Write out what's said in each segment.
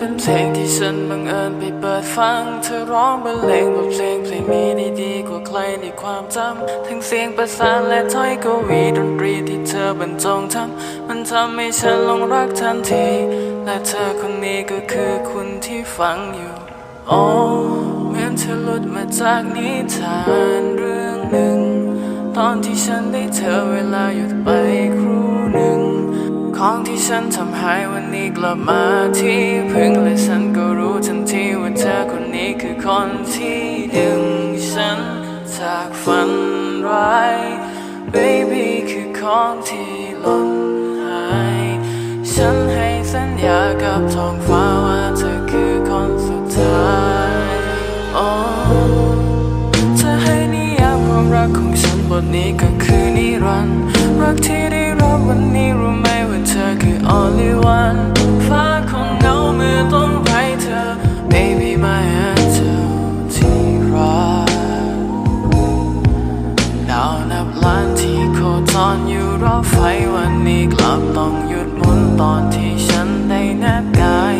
เพลงที่ฉันบังเอิญไปเปิดฟัง เธอร้องบรรเลงบทเพลงเพลงนี้ได้ดีกว่าใครในความจำ ทั้งเสียงประสานและถ้อยกวีดนตรีที่เธอบรรจงทำ มันทำให้ฉันหลงรักทันที และเธอคนนี้ก็คือคุณที่ฟังอยู่ โอ้เหมือนเธอหลุดมาจากนิทานเรื่องหนึ่ง ตอนที่ฉันได้เธอเวลาหยุดไปครู่หนึ่ง ของที่ฉันทำให้วันนี้กลับมาที่พึ่งและฉันก็รู้ทันทีว่าเธอคนนี้คือคนที่ดึงฉันจากฝันร้าย baby คือของที่หล่นหาย ฉันให้สัญญากับท้องฟ้าว่าเธอคือคนสุดท้ายโอ้เธอให้นิยามความรักของฉันบทนี้ก็คือนิรันดร์รักที่ได้รับวันนี้รู้ไหม อคือ only one ฟ้าคงเงาเมื่อต้องไร้เธอ baby my angel ที่รักดาวนับล้านที่โคจรอยู่รอบไฟวันนี้กลับต้องหยุดหมุนตอนที่ฉันได้แนบกาย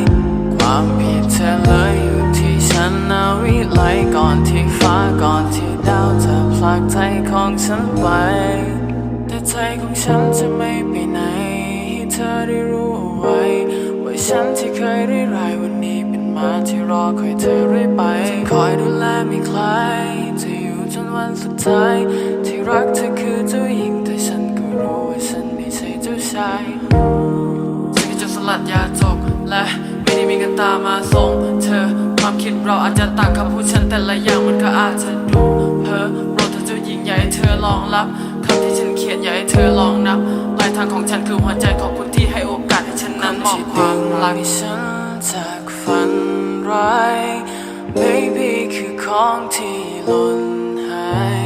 ความผิดเธอเลยอยู่ที่ฉันนาวิไลก่อนที่ฟ้าก่อนที่ดาวจะผลักใจของฉันไป แต่ใจของฉันจะไม่ไปไหน ธอได้รู้เอาไว้ ว่าฉันที่เคยได้รายวันนี้เป็นมาที่รอคอยเธอเรื่อยไปที่คอยดูแลไม่คลายจะอยู่จนวันสุดท้าย ที่รักเธอคือเจ้าหญิงแต่ฉันก็รู้ว่าฉันไม่ใช่เจ้าชายฉันก็จะสลัดยาจกและไม่ได้มีกันตามมาส่งเธอความคิดเราอาจจะต่างคำพูดฉันแต่ละอย่างมันก็อาจจะดูเพ้อโปรดเธอเจ้าหญิงอย่าให้เธอลองรับคำที่ฉันเขียนอย่าให้เธอลองนับ ปลายทางของฉันคือหัวใจขอบคุณที่ให้โอกาสให้ฉันนั้นมอบความรักให้ฉันจากฝันร้าย baby คือของที่หล่นหาย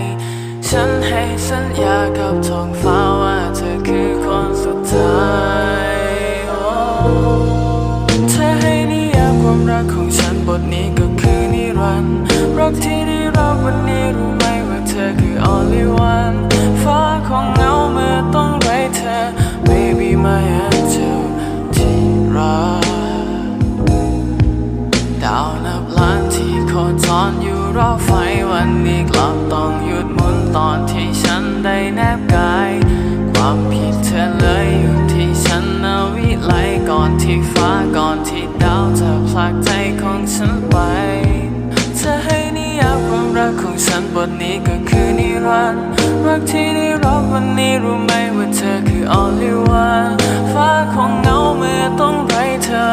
ฉันให้สัญญากับท้องฟ้าว่าเธอคือคนสุดท้ายเธอให้นิยามความรักของฉันบทนี้ก็คือนิรันดร์รักที่ได้รับวันนี้รู้ไหมว่าเธอคือ only one ฟ้าของ baby my angel ที่รักดาวนับล้านที่โคจรอยู่รอบไฟวันนี้กลับต้องหยุดหมุนตอนที่ฉันได้แนบกาย ความผิดเธอเลยอยู่ที่ฉันนาวิไลก่อนที่ฟ้าก่อนที่ดาวจะพลักใจ กที่ได้รับวันนี้รู้ไหมว่าเธอคือ only one ฟ้าคงเงาเมื่อต้องไร้เธอ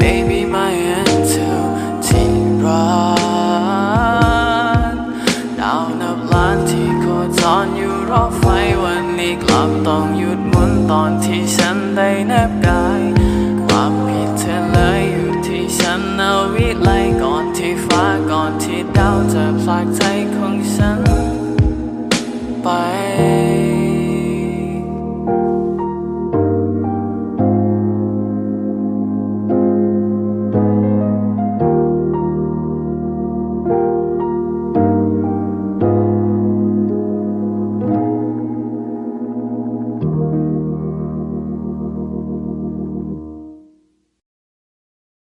baby my angel ที่รักดาวนับล้านที่โคจรอยู่รอบไฟวันนี้กลับต้องหยุดหมุนตอนที่ฉันได้แนบกายความผิดเธอเลยอยู่ที่ฉันนาวิไลก่อนที่ฟ้าก่อนที่ดาวจะผลักใจ